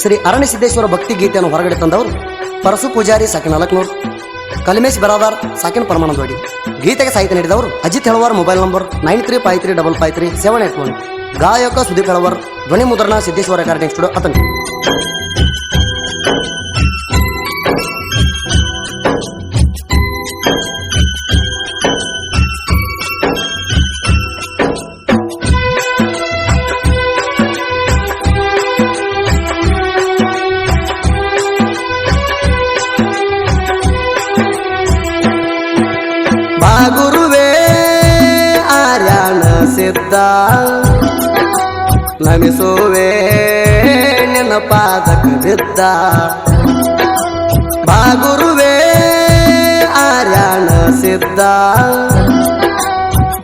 ಶ್ರೀ ಅರಣ್ಯ ಸಿದ್ದೇಶ್ವರ ಭಕ್ತಿ ಗೀತೆಯನ್ನು ಹೊರಗಡೆ ತಂದವರು ಪರಸು ಪೂಜಾರಿ ಸಾಕಿನ ನಾಲ್ಕನೂರು ಕಲಿಮೇಶ್ ಬರಾದಾರ್ ಸಾಕಿನ ಪರಮಾನಂದವಾಡಿ ಗೀತೆಗೆ ಸಾಹಿತ್ಯ ನೀಡಿದವರು Ajith Helavar mobile number nine three five three double five three seven eight one. ಗಾಯಕ ಸುದೀಪ್ ಹೆಳವರ್ ಧ್ವನಿ ಮುದ್ರಣ ಸಿದ್ದೇಶ್ವರ ರೆಕಾರ್ಡಿಂಗ್ ಸ್ಟುಡಿಯೋ ಅತನಿ ಸಿದ್ಧ ನಮಿಸುವೆ ನಿನ್ನ ಪಾದಕ ಬಿದ್ದ ಬಾಗುರುವೆ ಆರ್ಯಾಣ ಸಿದ್ಧ.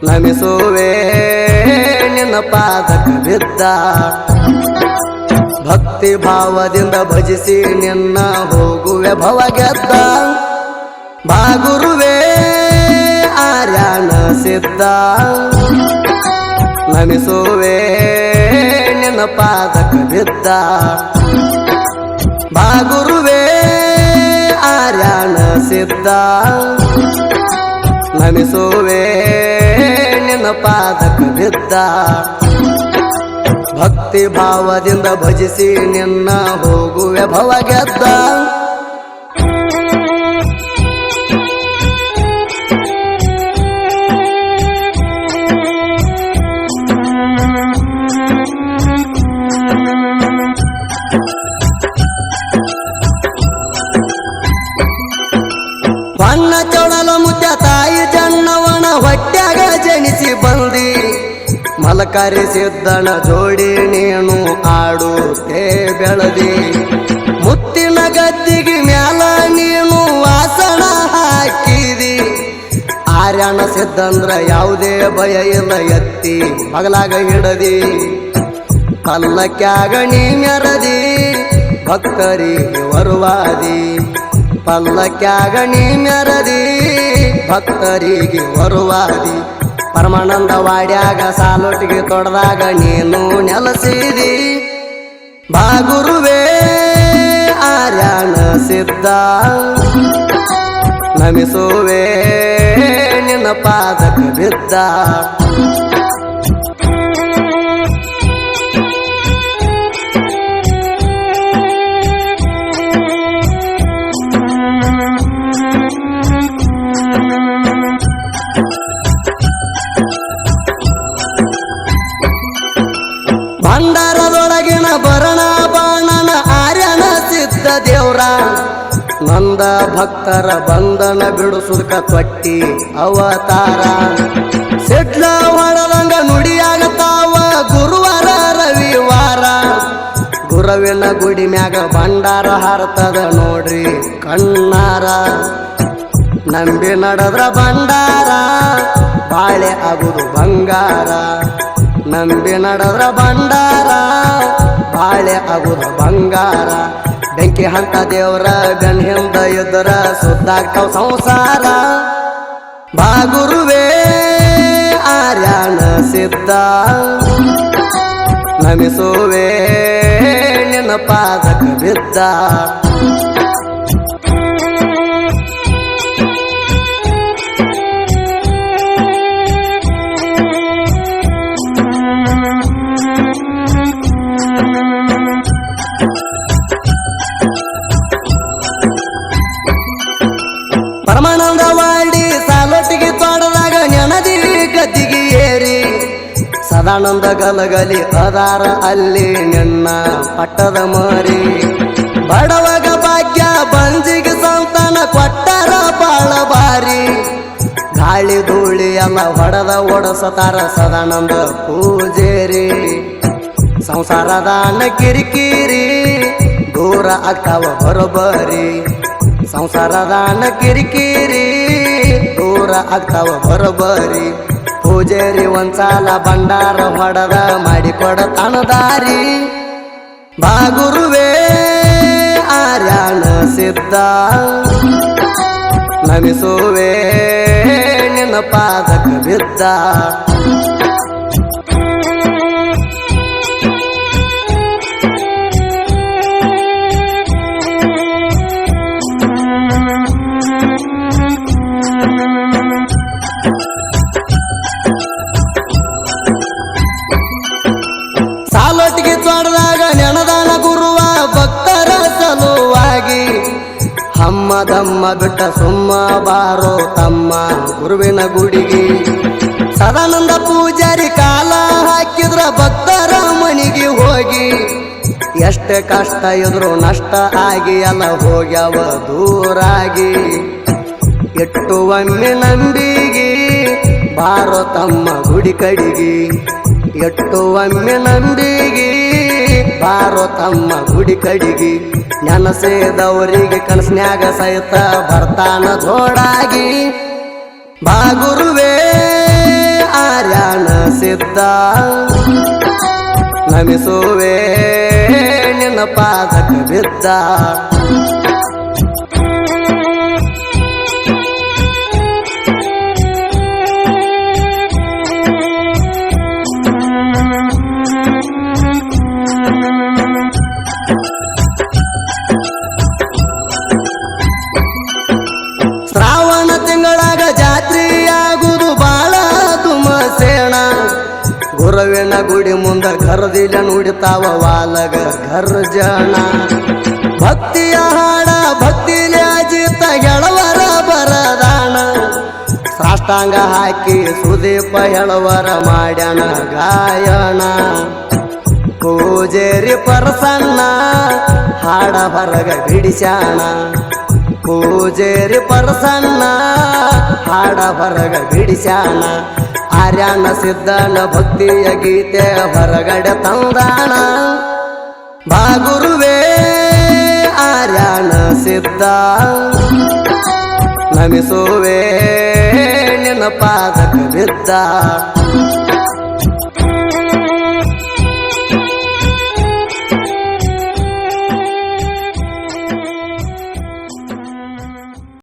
ನಮಿಸುವೆ ನಿನ್ನ ಪಾದಕ ಬಿದ್ದ ಭಕ್ತಿ ಭಾವದಿಂದ ಭಜಿಸಿ ನಿನ್ನ ಹೋಗುವೆ ಭವ ಗೆದ್ದ ಬಾಗುರುವೆ ಆರ್ಯಾಣ ಸಿದ್ಧ. ನಮಿಸುವೆ ನಿನ್ನ ಪಾದಕ ಬಿದ್ದ ಬಾಗುರುವೆ, ಆರ್ಯಾಣ ಸಿದ್ಧ. ನಮಿಸುವೆ ನಿನ್ನ ಬಿದ್ದ ಭಕ್ತಿ ಭಾವದಿಂದ ಭಜಿಸಿ ನಿನ್ನ ಹೋಗುವೆ ಭವ ಬಣ್ಣ ಚೊಡಲ ಮುತ್ಯ ತಾಯಿ ಜನ್ನವನ ಹೊಟ್ಟ್ಯಾಗ ಜನಿಸಿ ಬಂದಿ. ಮಲಕರಿ ಸಿದ್ದಣ ಜೋಡಿ ನೀನು ಆಡುತ್ತೇ ಬೆಳದಿ. ಮುತ್ತಿನ ಗದ್ದಿಗೆ ಮ್ಯಾಲ ನೀನು ವಾಸನ ಹಾಕಿದಿ. ಆರ್ಯಾಣ ಸಿದ್ದಂದ್ರ ಯಾವುದೇ ಭಯ ಇಲ್ಲ ಎತ್ತಿ ಮಗಲಾಗ ಹಿಡದಿ. ಕಲ್ಲಕ್ಕಾಗ ನೀ ಮೆರದಿ ಭಕ್ತರಿಗೆ ವರುವಾದಿ. ಪಲ್ಲಕ್ಯಾಗ ನೀ ಮೆರದಿ ಭಕ್ತರಿಗೆ ಬರುವಾದಿ ಪರಮಾನಂದ ವಾಡ್ಯಾಗ ಸಾಲೊಟ್ಟಿಗೆ ತೊಡೆದಾಗ ನೀನು ನೆಲಸಿದಿ. ಬಾಗುರುವೇ ಆರ್ಯಾಣ ಸಿದ್ಧ. ನಮಿಸುವೆ ನಿನ್ನ ಪಾದಕ ಬಿದ್ದ. ಭರಣ ಬಾಣನ ಆರ್ಯನ ಸಿದ್ಧ ದೇವ್ರ. ನಂದ ಭಕ್ತರ ಬಂಧನ ಬಿಡಿಸುದಕ ತೊಟ್ಟಿ ಅವತಾರ. ಸಿಡ್ಲ ಹೊಡದಂಗ ನುಡಿಯಾಗತಾವ ಗುರುವಾರ ರವಿವಾರ. ಗುರುವಿನ ಗುಡಿ ಮ್ಯಾಗ ಭಂಡಾರ ಹಾರ್ತದ ನೋಡ್ರಿ ಕಣ್ಣಾರ. ನಂಬಿ ನಡೆದ್ರ ಭಂಡಾರ, ಬಾಳೆ ಆಗುದು ಬಂಗಾರ. ನಂಬಿ ನಡೆದ್ರ ಭಂಡಾರ ಬಾಳೆ ಆಗುದು ಬಂಗಾರ. ಬೆಂಕಿ ಹಂತ ದೇವ್ರ, ಬೆನ್ ಹಿಂದ ಇದ್ದರ ಸುದ್ದಾಗ್ತಾವ ಸಂಸಾರ. ಬಾಗುರುವೆ, ಆರ್ಯಾಣ ಸಿದ್ಧ. ನಮಿಸುವೆ, ನಿನ್ನ ಪಾದಕ ಬಿದ್ದ. ಸದಾನಂದ ಗಲಗಲಿ ಅದಾರ ಅಲ್ಲಿ ನಿನ್ನ ಪಟ್ಟದ ಮರಿ. ಬಡವಗ ಭಾಗ್ಯ ಬಂಜಿಗೆ ಸಂತಾನ ಕೊಟ್ಟರ ಬಾಳ ಬಾರಿ ಗಾಳಿ ಧೂಳಿ ಎಲ್ಲ ಹೊಡೆದ ಓಡಸತಾರ ಸದಾನಂದ ಪೂಜೇರಿ. ಸಂಸಾರದ ಕಿರಿಕಿರಿ ದೂರ ಆಗ್ತಾವ ಬರೋಬರಿ ಸಂಸಾರದ ಕಿರಿಕಿರಿ ದೂರ ಆಗ್ತಾವ ಬರೋಬರಿ ಪೂಜಾರಿ ಒಂದ್ಸಾಲ ಭಂಡಾರ ಹೊಡದ ಮಾಡಿಕೊಡ ದಾರಿ ಬಾಗುರುವೇ ಆರ್ಯಾಣ ಸಿದ್ಧ. ನಮಿಸುವೆ ನಿನ್ನ ಪಾದಕ ಬಿದ್ದ. ದಮ್ಮ ಬಿಟ್ಟ ಸುಮ್ಮ ಬಾರೋ ತಮ್ಮ ಗುರುವಿನ ಗುಡಿಗೆ. ಸದಾನಂದ ಪೂಜಾರಿ ಕಾಲ ಹಾಕಿದ್ರ ಭಕ್ತರ ಮನಿಗೆ ಹೋಗಿ. ಎಷ್ಟ ಕಷ್ಟ ಇದ್ರು ನಷ್ಟ ಆಗಿ ಅಲ್ಲ ಹೋಗ್ಯಾವ ದೂರಾಗಿ. ಎಟ್ಟು ಒಮ್ಮೆ ನಂಬಿಗೆ, ಬಾರೋ ತಮ್ಮ ಗುಡಿ ಕಡಿಗೆ. ಎಟ್ಟು ಒಮ್ಮೆ ನಂಬಿಗಿ ಬಾರೋ ತಮ್ಮ ಗುಡಿ ಕಡಿಗಿ. ನೆನಸಿದವರಿಗೆ ಕನಸ್ನ್ಯಾಗ ಸಹಿತ ಬರ್ತಾನ ಜೋಡಾಗಿ. ಬಾಗುರುವೆ, ಆರ್ಯಾಣ ಸಿದ್ಧ. ನಮಿಸುವೆ, ನಿನ್ನ ಪಾದಕ ಬಿದ್ದ. ಗುರುವಿನ ಗುಡಿ ಮುಂದ ಕರದಿಲ್ಲ ನುಡಿತಾವ ವಾಲಗ. ಗರ್ಜನ. ಭಕ್ತಿಯ ಹಾಡ ಭಕ್ತಿ ಅಜಿತ ಗೆಳವರ ಬರದಾನ. ಸಾಷ್ಟಾಂಗ ಹಾಕಿ ಸುದೀಪ ಹೆಳವರ ಮಾಡ್ಯಾನ ಗಾಯಣ ಪೂಜೇರಿ ಪರಸನ್ನ, ಹಾಡ ಬರಗ ಬಿಡಿಸ್ಯಾಣ ಪೂಜೇರಿ ಪರಸನ್ನ, ಹಾಡ ಹೊರಗ ಬಿಡಿಸ್ಯಾನ. ಆರ್ಯಾನ ಸಿದ್ಧನ ಭಕ್ತಿಯ ಗೀತೆ ಹೊರಗಡೆ ತಂದಾಣ ಬಾಗುರುವೇ, ಆರ್ಯಾನ ಸಿದ್ಧ. ನಮಿಸುವೆ, ನಿನ್ನ ಪಾದಕ ಬಿದ್ದ.